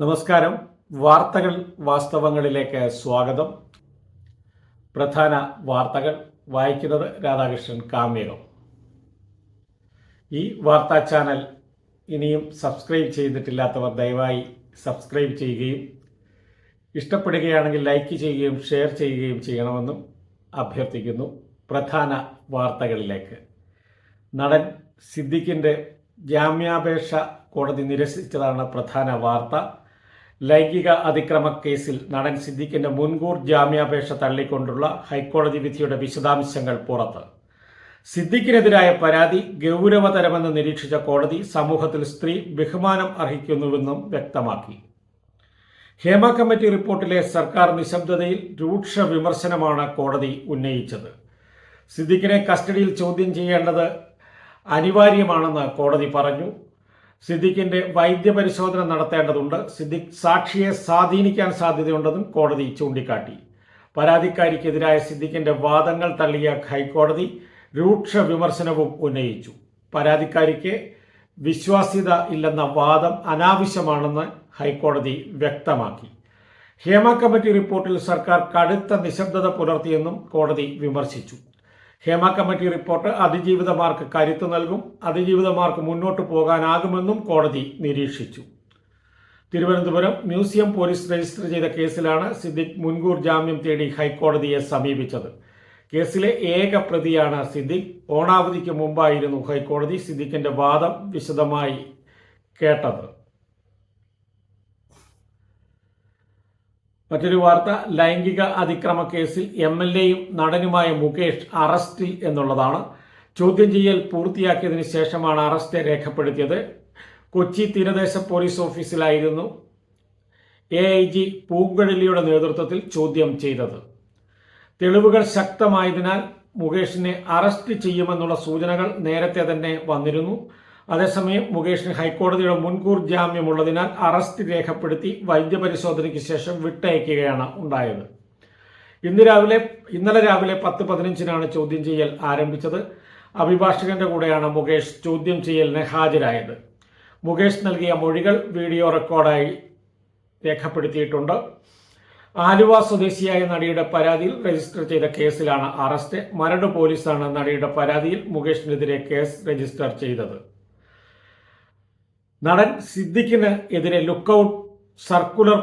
നമസ്കാരം. വാർത്തകൾ വാസ്തവങ്ങളിലേക്ക് സ്വാഗതം. പ്രധാന വാർത്തകൾ വായിക്കുന്നത് രാധാകൃഷ്ണൻ കാമ്യകം ഈ വാർത്താ ചാനൽ ഇനിയും സബ്സ്ക്രൈബ് ചെയ്തിട്ടില്ലാത്തവർ ദയവായി സബ്സ്ക്രൈബ് ചെയ്യുകയും ഇഷ്ടപ്പെടുകയാണെങ്കിൽ ലൈക്ക് ചെയ്യുകയും ഷെയർ ചെയ്യുകയും ചെയ്യണമെന്നും അഭ്യർത്ഥിക്കുന്നു. പ്രധാന വാർത്തകളിലേക്ക്. നടൻ സിദ്ദിഖിന്റെ ജാമ്യാപേക്ഷ കോടതി നിരസിച്ചതാണ് പ്രധാന വാർത്ത. ലൈംഗിക അതിക്രമ കേസിൽ നടൻ സിദ്ദിഖിന്റെ മുൻകൂർ ജാമ്യാപേക്ഷ തള്ളിക്കൊണ്ടുള്ള ഹൈക്കോടതി വിധിയുടെ വിശദാംശങ്ങൾ പുറത്ത്. സിദ്ദിഖിനെതിരായ പരാതി ഗൗരവതരമെന്ന് നിരീക്ഷിച്ച കോടതി സമൂഹത്തിൽ സ്ത്രീ ബഹുമാനം അർഹിക്കുന്നുവെന്നും വ്യക്തമാക്കി. ഹേമ കമ്മിറ്റി റിപ്പോർട്ടിലെ സർക്കാർ നിശബ്ദതയിൽ രൂക്ഷ വിമർശനമാണ് കോടതി ഉന്നയിച്ചത്. സിദ്ദിഖിനെ കസ്റ്റഡിയിൽ ചോദ്യം ചെയ്യേണ്ടത് അനിവാര്യമാണെന്ന് കോടതി പറഞ്ഞു. സിദ്ദിഖിന്റെ വൈദ്യപരിശോധന നടത്തേണ്ടതുണ്ട്. സിദ്ദിഖ് സാക്ഷിയെ സ്വാധീനിക്കാൻ സാധ്യതയുണ്ടെന്നും കോടതി ചൂണ്ടിക്കാട്ടി. പരാതിക്കാരിക്കെതിരായ സിദ്ദിഖിന്റെ വാദങ്ങൾ തള്ളിയ ഹൈക്കോടതി രൂക്ഷ വിമർശനവും ഉന്നയിച്ചു. പരാതിക്കാരിക്ക് വിശ്വാസ്യത ഇല്ലെന്ന വാദം അനാവശ്യമാണെന്ന് ഹൈക്കോടതി വ്യക്തമാക്കി. ഹേമ കമ്മിറ്റി റിപ്പോർട്ടിൽ സർക്കാർ കടുത്ത നിശബ്ദത പുലർത്തിയെന്നും കോടതി വിമർശിച്ചു. ഹേമ കമ്മിറ്റി റിപ്പോർട്ട് അതിജീവിതമാർക്ക് കരുത്ത് നൽകും. അതിജീവിതമാർക്ക് മുന്നോട്ട് പോകാനാകുമെന്നും കോടതി നിരീക്ഷിച്ചു. തിരുവനന്തപുരം മ്യൂസിയം പോലീസ് രജിസ്റ്റർ ചെയ്ത കേസിലാണ് സിദ്ദിഖ് മുൻകൂർ ജാമ്യം തേടി ഹൈക്കോടതിയെ സമീപിച്ചത്. കേസിലെ ഏക പ്രതിയാണ് സിദ്ദിഖ്. ഓണാവധിക്ക് മുമ്പായിരുന്നു ഹൈക്കോടതി സിദ്ദിഖിന്റെ വാദം വിശദമായി കേട്ടത്. മറ്റൊരു വാർത്ത ലൈംഗിക അതിക്രമ കേസിൽ എം എൽ എയും നടനുമായ മുകേഷ് അറസ്റ്റിൽ എന്നുള്ളതാണ്. ചോദ്യം ചെയ്യൽ പൂർത്തിയാക്കിയതിനു ശേഷമാണ് അറസ്റ്റ് രേഖപ്പെടുത്തിയത്. കൊച്ചി തീരദേശ പോലീസ് ഓഫീസിലായിരുന്നു എ ഐ ജി പൂങ്കഴലിയുടെ നേതൃത്വത്തിൽ ചോദ്യം ചെയ്തത്. തെളിവുകൾ ശക്തമായതിനാൽ മുകേഷിനെ അറസ്റ്റ് ചെയ്യുമെന്നുള്ള സൂചനകൾ നേരത്തെ തന്നെ വന്നിരുന്നു. അതേസമയം മുകേഷിന് ഹൈക്കോടതിയുടെ മുൻകൂർ ജാമ്യമുള്ളതിനാൽ അറസ്റ്റ് രേഖപ്പെടുത്തി വൈദ്യപരിശോധനയ്ക്ക് ശേഷം വിട്ടയക്കുകയാണ് ഉണ്ടായത്. ഇന്ന് രാവിലെ ഇന്നലെ രാവിലെ പത്ത് പതിനഞ്ചിനാണ് ചോദ്യം ചെയ്യൽ ആരംഭിച്ചത്. അഭിഭാഷകന്റെ കൂടെയാണ് മുകേഷ് ചോദ്യം ചെയ്യലിന് ഹാജരായത്. മുകേഷ് നൽകിയ മൊഴികൾ വീഡിയോ റെക്കോർഡായി രേഖപ്പെടുത്തിയിട്ടുണ്ട്. ആലുവ സ്വദേശിയായ നടിയുടെ പരാതിയിൽ രജിസ്റ്റർ ചെയ്ത കേസിലാണ് അറസ്റ്റ്. മരട് പോലീസാണ് നടിയുടെ പരാതിയിൽ മുകേഷിനെതിരെ കേസ് രജിസ്റ്റർ ചെയ്തത്. നടൻ സിദ്ദിഖിന് എതിരെ ലുക്കൌട്ട് സർക്കുലർ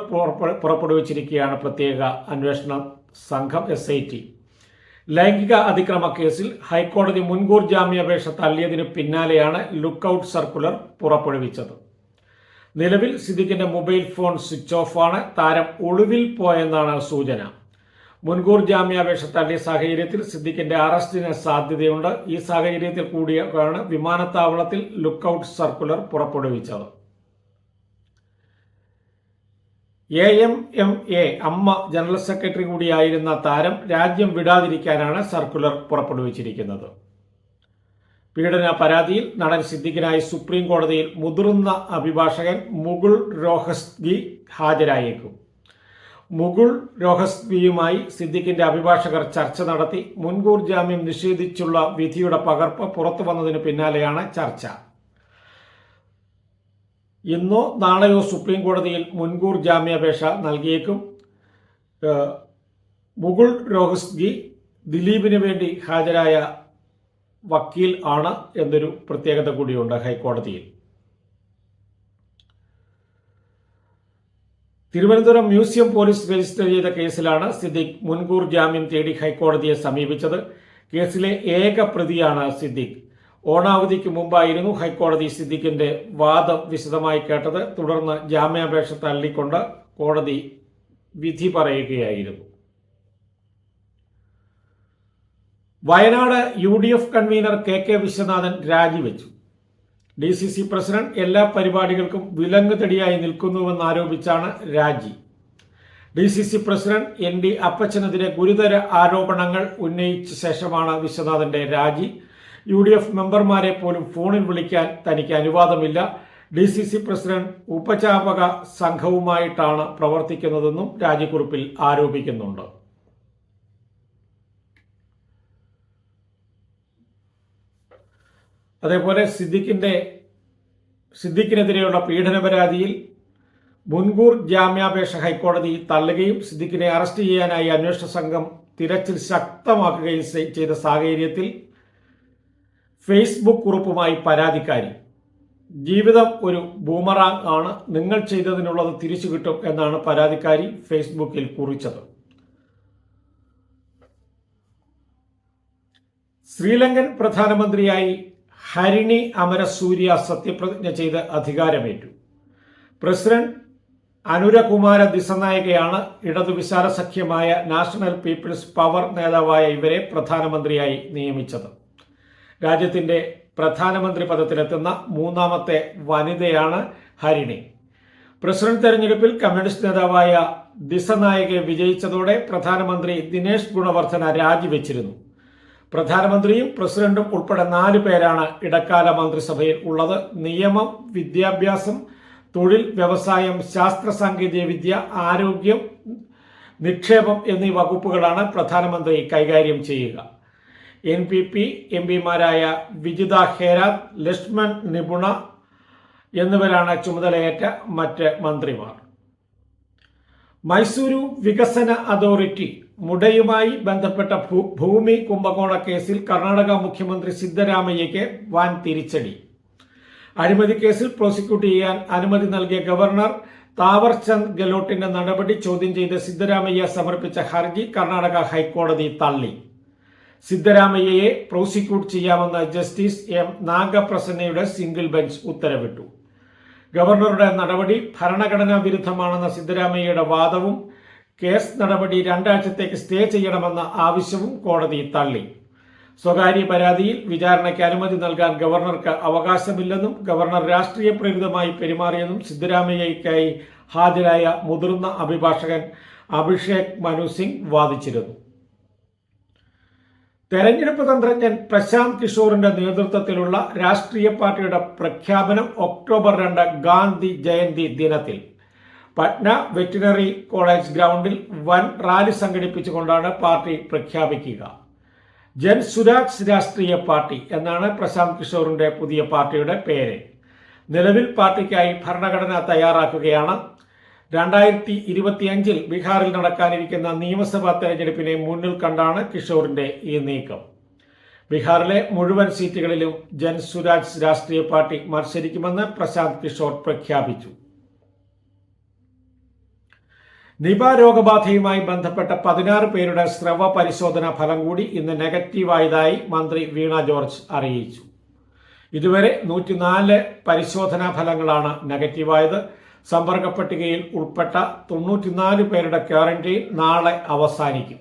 പുറപ്പെടുവിച്ചിരിക്കുകയാണ് പ്രത്യേക അന്വേഷണ സംഘം എസ് ഐ ടി ലൈംഗിക അതിക്രമ കേസിൽ ഹൈക്കോടതി മുൻകൂർ ജാമ്യാപേക്ഷ തള്ളിയതിനു പിന്നാലെയാണ് ലുക്കൌട്ട് സർക്കുലർ പുറപ്പെടുവിച്ചത്. നിലവിൽ സിദ്ദിഖിന്റെ മൊബൈൽ ഫോൺ സ്വിച്ച് ഓഫാണ്. താരം ഒളിവിൽ പോയെന്നാണ് സൂചന. മുൻകൂർ ജാമ്യാപേക്ഷ തള്ളിയ സാഹചര്യത്തിൽ സിദ്ദിഖിന്റെ അറസ്റ്റിന് സാധ്യതയുണ്ട്. ഈ സാഹചര്യത്തിൽ കൂടിയാണ് വിമാനത്താവളത്തിൽ ലുക്കൌട്ട് സർക്കുലർ പുറപ്പെടുവിച്ചത്. A M M A AMMA general secretary കൂടിയായിരുന്ന താരം രാജ്യം വിടാതിരിക്കാനാണ് സർക്കുലർ പുറപ്പെടുവിച്ചിരിക്കുന്നത്. പീഡന പരാതിയിൽ നടൻ സിദ്ദിഖിനായി സുപ്രീം കോടതിയിൽ മുതിർന്ന അഭിഭാഷകൻ മുകുൾ രോഹസ്ഗി ഹാജരായേക്കും. മുകുൾ രോഹസ്വിയുമായി സിദ്ദിഖിന്റെ അഭിഭാഷകർ ചർച്ച നടത്തി. മുൻകൂർ ജാമ്യം നിഷേധിച്ചുള്ള വിധിയുടെ പകർപ്പ് പുറത്തു വന്നതിന് പിന്നാലെയാണ് ചർച്ച. ഇന്നോ നാളെയോ സുപ്രീം കോടതിയിൽ മുൻകൂർ ജാമ്യാപേക്ഷ നൽകിയേക്കും. മുകുൾ രോഹസ്ഗി ദിലീപിന് വേണ്ടി ഹാജരായ വക്കീൽ ആണ് എന്നൊരു പ്രത്യേകത കൂടിയുണ്ട് ഹൈക്കോടതിയിൽ. തിരുവനന്തപുരം മ്യൂസിയം പോലീസ് രജിസ്റ്റർ ചെയ്ത കേസിലാണ് സിദ്ദിഖ് മുൻകൂർ ജാമ്യം തേടി ഹൈക്കോടതിയെ സമീപിച്ചത്. കേസിലെ ഏക പ്രതിയാണ് സിദ്ദിഖ്. ഓണാവധിക്ക് മുമ്പായിരുന്നു ഹൈക്കോടതി സിദ്ദിഖിന്റെ വാദം വിശദമായി കേട്ടത്. തുടർന്ന് ജാമ്യാപേക്ഷ തള്ളിക്കൊണ്ട് കോടതി വിധി പറയുകയായിരുന്നു. Wayanad U D F convener K K Viswanathan രാജിവെച്ചു. ഡി സി സി പ്രസിഡന്റ് എല്ലാ പരിപാടികൾക്കും വിലങ്ങുതടിയായി നിൽക്കുന്നുവെന്ന് നിൽക്കുന്നുവെന്നാരോപിച്ചാണ് രാജി. D C C president N D അപ്പച്ചനെതിരെ ഗുരുതര ആരോപണങ്ങൾ ഉന്നയിച്ച ശേഷമാണ് വിശ്വനാഥന്റെ രാജി. യു ഡി എഫ് മെമ്പർമാരെ പോലും ഫോണിൽ വിളിക്കാൻ തനിക്ക് അനുവാദമില്ല. ഡി സി സി പ്രസിഡന്റ് ഉപചാപക സംഘവുമായിട്ടാണ് പ്രവർത്തിക്കുന്നതെന്നും രാജിക്കുറിപ്പിൽ ആരോപിക്കുന്നുണ്ട്. അതേപോലെ സിദ്ദിഖിന്റെ സിദ്ദിഖിനെതിരെയുള്ള പീഡന പരാതിയിൽ മുൻകൂർ ജാമ്യാപേക്ഷ ഹൈക്കോടതി തള്ളുകയും സിദ്ദിഖിനെ അറസ്റ്റ് ചെയ്യാനായി അന്വേഷണ സംഘം തിരച്ചിൽ ശക്തമാക്കുകയും ചെയ്ത സാഹചര്യത്തിൽ ഫേസ്ബുക്ക് കുറിപ്പുമായി പരാതിക്കാരി ജീവിതം ഒരു ബൂമറാങ് ആണ് നിങ്ങൾ ചെയ്തതിനുള്ളത് തിരിച്ചു കിട്ടും എന്നാണ് പരാതിക്കാരി ഫേസ്ബുക്കിൽ കുറിച്ചത്. ശ്രീലങ്കൻ പ്രധാനമന്ത്രിയായി ഹരിണി അമരസൂര്യ സത്യപ്രതിജ്ഞ ചെയ്ത് അധികാരമേറ്റു. പ്രസിഡന്റ് അനുരകുമാര ദിസനായകയാണ് ഇടതു വിശാല സഖ്യമായ നാഷണൽ പീപ്പിൾസ് പവർ നേതാവായ ഇവരെ പ്രധാനമന്ത്രിയായി നിയമിച്ചത്. രാജ്യത്തിന്റെ പ്രധാനമന്ത്രി പദത്തിലെത്തുന്ന മൂന്നാമത്തെ വനിതയാണ് ഹരിണി. പ്രസിഡന്റ് തെരഞ്ഞെടുപ്പിൽ കമ്മ്യൂണിസ്റ്റ് നേതാവായ ദിസനായകെ വിജയിച്ചതോടെ പ്രധാനമന്ത്രി ദിനേശ് ഗുണവർദ്ധന രാജിവെച്ചിരുന്നു. പ്രധാനമന്ത്രിയും പ്രസിഡന്റും ഉൾപ്പെടെ നാല് പേരാണ് ഇടക്കാല മന്ത്രിസഭയിൽ ഉള്ളത്. നിയമം വിദ്യാഭ്യാസം തൊഴിൽ വ്യവസായം ശാസ്ത്ര സാങ്കേതികവിദ്യ ആരോഗ്യം നിക്ഷേപം എന്നീ വകുപ്പുകളാണ് പ്രധാനമന്ത്രി കൈകാര്യം ചെയ്യുക. എൻ പി പി എം പിമാരായ വിജിത ഹേരാത് ലക്ഷ്മൺ നിപുണ എന്നിവരാണ് ചുമതലയേറ്റ മറ്റ് മന്ത്രിമാർ. മൈസൂരു വികസന അതോറിറ്റി മുടയുമായി ബന്ധപ്പെട്ട ഭൂമി കുംഭകോണ കേസിൽ കർണാടക മുഖ്യമന്ത്രി സിദ്ധരാമയ്യയ്ക്ക് വാൻ തിരിച്ചടി. അഴിമതി കേസിൽ പ്രോസിക്യൂട്ട് ചെയ്യാൻ അനുമതി നൽകിയ ഗവർണർ താവർചന്ദ് ഗെലോട്ടിന്റെ നടപടി ചോദ്യം ചെയ്ത് സിദ്ധരാമയ്യ സമർപ്പിച്ച ഹർജി കർണാടക ഹൈക്കോടതി തള്ളി. സിദ്ധരാമയ്യയെ പ്രോസിക്യൂട്ട് ചെയ്യാമെന്ന് ജസ്റ്റിസ് എം നാഗപ്രസന്നയുടെ സിംഗിൾ ബെഞ്ച് ഉത്തരവിട്ടു. ഗവർണറുടെ നടപടി ഭരണഘടനാ വിരുദ്ധമാണെന്ന സിദ്ധരാമയ്യയുടെ വാദവും കേസ് നടപടി രണ്ടാഴ്ചത്തേക്ക് സ്റ്റേ ചെയ്യണമെന്ന ആവശ്യവും കോടതി തള്ളി. സ്വകാര്യ പരാതിയിൽ വിചാരണയ്ക്ക് അനുമതി നൽകാൻ ഗവർണർക്ക് അവകാശമില്ലെന്നും ഗവർണർ രാഷ്ട്രീയ പ്രേരിതമായി പെരുമാറിയെന്നും സിദ്ധരാമയ്യയ്ക്കായി ഹാജരായ മുതിർന്ന അഭിഭാഷകൻ അഭിഷേക് മനു സിംഗ് വാദിച്ചിരുന്നു. തെരഞ്ഞെടുപ്പ് തന്ത്രജ്ഞൻ പ്രശാന്ത് കിഷോറിന്റെ നേതൃത്വത്തിലുള്ള രാഷ്ട്രീയ പാർട്ടിയുടെ പ്രഖ്യാപനം ഒക്ടോബർ രണ്ട് ഗാന്ധി ജയന്തി ദിനത്തിൽ. പട്ന വെറ്റിനറി കോളേജ് ഗ്രൗണ്ടിൽ വൻ റാലി സംഘടിപ്പിച്ചുകൊണ്ടാണ് പാർട്ടി പ്രഖ്യാപിക്കുക. ജൻ സുരാജ് രാഷ്ട്രീയ പാർട്ടി എന്നാണ് പ്രശാന്ത് കിഷോറിന്റെ പുതിയ പാർട്ടിയുടെ പേര്. നിലവിൽ പാർട്ടിക്കായി ഭരണഘടന തയ്യാറാക്കുകയാണ്. രണ്ടായിരത്തി ഇരുപത്തിയഞ്ചിൽ ബീഹാറിൽ നടക്കാനിരിക്കുന്ന നിയമസഭാ തെരഞ്ഞെടുപ്പിനെ മുന്നിൽ കണ്ടാണ് കിഷോറിന്റെ ഈ നീക്കം. ബീഹാറിലെ മുഴുവൻ സീറ്റുകളിലും ജൻ സുരാജ് രാഷ്ട്രീയ പാർട്ടി മത്സരിക്കുമെന്ന് പ്രശാന്ത് കിഷോർ പ്രഖ്യാപിച്ചു. നിപ രോഗബാധയുമായി ബന്ധപ്പെട്ട പതിനാറ് പേരുടെ സ്രവ പരിശോധനാ ഫലം കൂടി ഇന്ന് നെഗറ്റീവായതായി മന്ത്രി വീണ ജോർജ് അറിയിച്ചു. ഇതുവരെ നൂറ്റിനാല് പരിശോധനാ ഫലങ്ങളാണ് നെഗറ്റീവായത്. സമ്പർക്ക പട്ടികയിൽ ഉൾപ്പെട്ട തൊണ്ണൂറ്റിനാല് പേരുടെ ക്വാറന്റൈൻ നാളെ അവസാനിക്കും.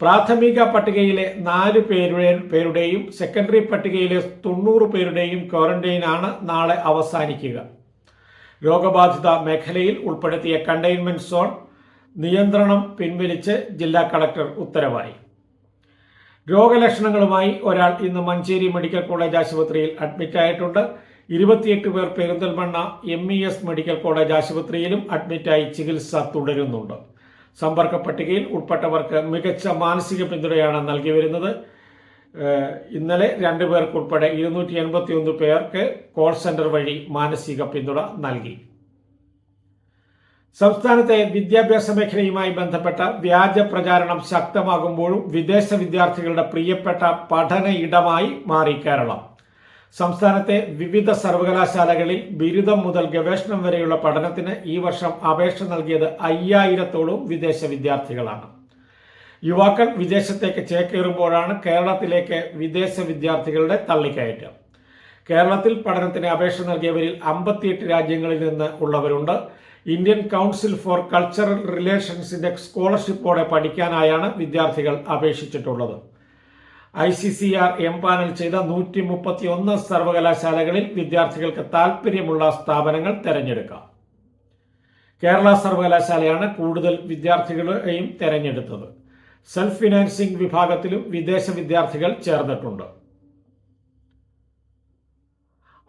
പ്രാഥമിക പട്ടികയിലെ നാല് പേരുടെ പേരുടെയും സെക്കൻഡറി പട്ടികയിലെ തൊണ്ണൂറ് പേരുടെയും ക്വാറന്റൈനാണ് നാളെ അവസാനിക്കുക. രോഗബാധിത മേഖലയിൽ ഉൾപ്പെടുത്തിയ കണ്ടെയ്ൻമെന്റ് സോൺ നിയന്ത്രണം പിൻവലിച്ച് ജില്ലാ കളക്ടർ ഉത്തരവായി. രോഗലക്ഷണങ്ങളുമായി ഒരാൾ ഇന്ന് മഞ്ചേരി മെഡിക്കൽ കോളേജ് ആശുപത്രിയിൽ അഡ്മിറ്റായിട്ടുണ്ട് ഇരുപത്തിയെട്ട് പേർ Perinthalmanna M E S medical college ആശുപത്രിയിലും അഡ്മിറ്റായി ചികിത്സ തുടരുന്നുണ്ട്. സമ്പർക്ക പട്ടികയിൽ ഉൾപ്പെട്ടവർക്ക് മികച്ച മാനസിക പിന്തുണയാണ് നൽകി വരുന്നത്. ഇന്നലെ രണ്ടു പേർക്കുൾപ്പെടെ ഇരുന്നൂറ്റി എൺപത്തി ഒന്ന് പേർക്ക് കോൾ സെന്റർ വഴി മാനസിക പിന്തുണ നൽകി. സംസ്ഥാനത്തെ വിദ്യാഭ്യാസ മേഖലയുമായി ബന്ധപ്പെട്ട വ്യാജ പ്രചാരണം ശക്തമാകുമ്പോഴും വിദേശ വിദ്യാർത്ഥികളുടെ പ്രിയപ്പെട്ട പഠന ഇടമായി മാറി കേരളം. സംസ്ഥാനത്തെ വിവിധ സർവകലാശാലകളിൽ ബിരുദം മുതൽ ഗവേഷണം വരെയുള്ള പഠനത്തിന് ഈ വർഷം അപേക്ഷ നൽകിയത് അയ്യായിരത്തോളം വിദേശ വിദ്യാർത്ഥികളാണ്. യുവാക്കൾ വിദേശത്തേക്ക് ചേക്കേറുമ്പോഴാണ് കേരളത്തിലേക്ക് വിദേശ വിദ്യാർത്ഥികളുടെ തള്ളിക്കയറ്റം. കേരളത്തിൽ പഠനത്തിന് അപേക്ഷ നൽകിയവരിൽ അമ്പത്തിയെട്ട് രാജ്യങ്ങളിൽ നിന്ന് ഉള്ളവരുണ്ട്. ഇന്ത്യൻ കൗൺസിൽ ഫോർ കൾച്ചറൽ റിലേഷൻസിന്റെ സ്കോളർഷിപ്പോടെ പഠിക്കാനായാണ് വിദ്യാർത്ഥികൾ അപേക്ഷിച്ചിട്ടുള്ളത്. I C C R empanel ചെയ്ത നൂറ്റി മുപ്പത്തി ഒന്ന് സർവകലാശാലകളിൽ വിദ്യാർത്ഥികൾക്ക് താൽപ്പര്യമുള്ള സ്ഥാപനങ്ങൾ തിരഞ്ഞെടുക്കാം. കേരള സർവകലാശാലയാണ് കൂടുതൽ വിദ്യാർത്ഥികളെയും തിരഞ്ഞെടുത്തത്. സെൽഫ് ഫിനാൻസിംഗ് വിഭാഗത്തിലും വിദേശ വിദ്യാർത്ഥികൾ ചേർന്നിട്ടുണ്ട്.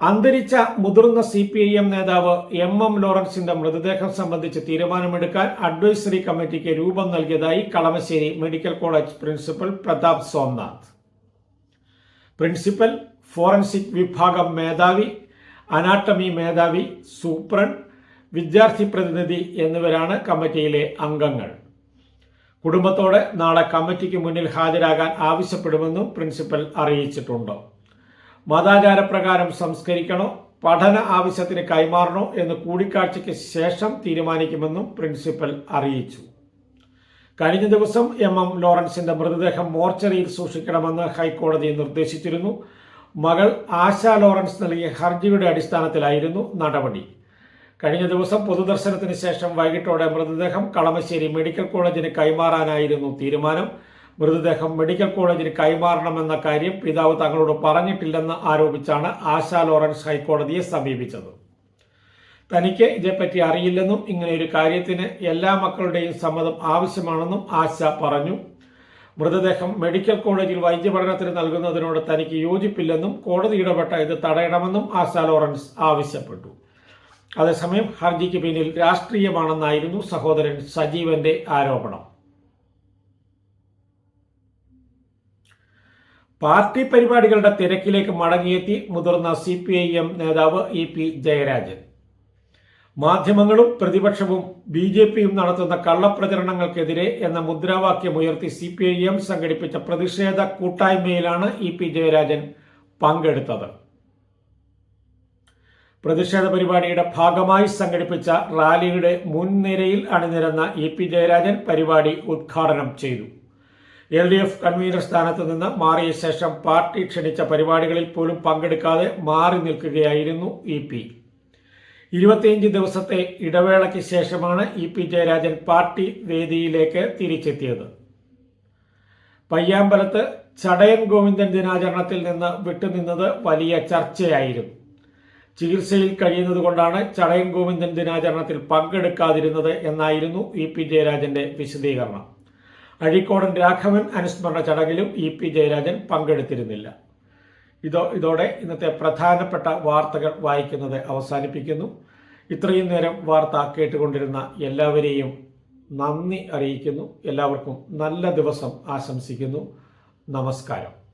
അന്തരിച്ച മുതിർന്ന സി പി ഐ എം നേതാവ് എം എം ലോറൻസിന്റെ മൃതദേഹം സംബന്ധിച്ച് തീരുമാനമെടുക്കാൻ അഡ്വൈസറി കമ്മിറ്റിക്ക് രൂപം നൽകിയതായി Kalamassery medical college principal Prathap Somnath. Principal forensic വിഭാഗം മേധാവി അനാട്ടമി മേധാവി സൂപ്രണ്ട് വിദ്യാർത്ഥി പ്രതിനിധി എന്നിവരാണ് കമ്മിറ്റിയിലെ അംഗങ്ങൾ. കുടുംബത്തോടെ നാളെ കമ്മിറ്റിക്ക് മുന്നിൽ ഹാജരാകാൻ ആവശ്യപ്പെടുമെന്നും പ്രിൻസിപ്പൽ അറിയിച്ചിട്ടുണ്ട്. മതാചാരപ്രകാരം സംസ്കരിക്കണോ? പഠന ആവശ്യത്തിന് കൈമാറണോ? എന്ന് കൂടിക്കാഴ്ചയ്ക്ക് ശേഷം തീരുമാനിക്കുമെന്നും പ്രിൻസിപ്പൽ അറിയിച്ചു. കഴിഞ്ഞ ദിവസം എം എം ലോറൻസിന്റെ മൃതദേഹം മോർച്ചറിയിൽ സൂക്ഷിക്കണമെന്ന് ഹൈക്കോടതി നിർദ്ദേശിച്ചിരുന്നു. മകൾ ആശ ലോറൻസ് നൽകിയ ഹർജിയുടെ അടിസ്ഥാനത്തിലായിരുന്നു നടപടി. കഴിഞ്ഞ ദിവസം പൊതുദർശനത്തിന് ശേഷം വൈകിട്ടോടെ മൃതദേഹം കളമശ്ശേരി മെഡിക്കൽ കോളേജിന് കൈമാറാനായിരുന്നു തീരുമാനം. മൃതദേഹം മെഡിക്കൽ കോളേജിന് കൈമാറണമെന്ന കാര്യം പിതാവ് തങ്ങളോട് പറഞ്ഞിട്ടില്ലെന്ന് ആരോപിച്ചാണ് ആശാ ലോറൻസ് ഹൈക്കോടതിയെ സമീപിച്ചത്. തനിക്ക് ഇതേപ്പറ്റി അറിയില്ലെന്നും ഇങ്ങനെ ഒരു കാര്യത്തിന് എല്ലാ മക്കളുടെയും സമ്മതം ആവശ്യമാണെന്നും ആശ പറഞ്ഞു. മൃതദേഹം മെഡിക്കൽ കോളേജിൽ വൈദ്യപഠനത്തിന് നൽകുന്നതിനോട് തനിക്ക് യോജിപ്പില്ലെന്നും കോടതി ഇടപെട്ട ഇത് തടയണമെന്നും ആശ ലോറൻസ് ആവശ്യപ്പെട്ടു. അതേസമയം ഹർജിക്ക് പിന്നിൽ രാഷ്ട്രീയമാണെന്നായിരുന്നു സഹോദരൻ സജീവന്റെ ആരോപണം. പാർട്ടി പരിപാടികളുടെ തിരക്കിലേക്ക് മടങ്ങിയെത്തി മുതിർന്ന സി പി ഐ എം നേതാവ് ഇ പി ജയരാജൻ. മാധ്യമങ്ങളും പ്രതിപക്ഷവും ബി ജെ പിയും നടത്തുന്ന കള്ളപ്രചരണങ്ങൾക്കെതിരെ എന്ന മുദ്രാവാക്യമുയർത്തി സി പി ഐ എം സംഘടിപ്പിച്ച പ്രതിഷേധ കൂട്ടായ്മയിലാണ് ഇ പി ജയരാജൻ പങ്കെടുത്തത്. പ്രതിഷേധ പരിപാടിയുടെ ഭാഗമായി സംഘടിപ്പിച്ച റാലിയുടെ മുൻനിരയിൽ അണിനിരന്ന ഇ പി ജയരാജൻ പരിപാടി ഉദ്ഘാടനം ചെയ്തു. എൽ ഡി എഫ് കൺവീനർ സ്ഥാനത്ത് നിന്ന് മാറിയ ശേഷം പാർട്ടി ക്ഷണിച്ച പരിപാടികളിൽ പോലും പങ്കെടുക്കാതെ മാറി നിൽക്കുകയായിരുന്നു ഇ പി. ഇരുപത്തിയഞ്ച് ദിവസത്തെ ഇടവേളയ്ക്ക് ശേഷമാണ് ഇ പി ജയരാജൻ പാർട്ടി വേദിയിലേക്ക് തിരിച്ചെത്തിയത്. പയ്യാമ്പലത്ത് ചടയൻ ഗോവിന്ദൻ ദിനാചരണത്തിൽ നിന്ന് വിട്ടുനിന്നത് വലിയ ചർച്ചയായിരുന്നു. ചികിത്സയിൽ കഴിയുന്നത് കൊണ്ടാണ് ചടയൻ ഗോവിന്ദൻ ദിനാചരണത്തിൽ പങ്കെടുക്കാതിരുന്നത് എന്നായിരുന്നു ഇ പി ജയരാജന്റെ വിശദീകരണം. അഴീക്കോടൻ രാഘവൻ അനുസ്മരണ ചടങ്ങിലും ഇ പി ജയരാജൻ പങ്കെടുത്തിരുന്നില്ല. ഇതോ ഇതോടെ ഇന്നത്തെ പ്രധാനപ്പെട്ട വാർത്തകൾ വായിക്കുന്നത് അവസാനിപ്പിക്കുന്നു. ഇത്രയും നേരം വാർത്ത കേട്ടുകൊണ്ടിരുന്ന എല്ലാവരെയും നന്ദി അറിയിക്കുന്നു. എല്ലാവർക്കും നല്ല ദിവസം ആശംസിക്കുന്നു. നമസ്കാരം.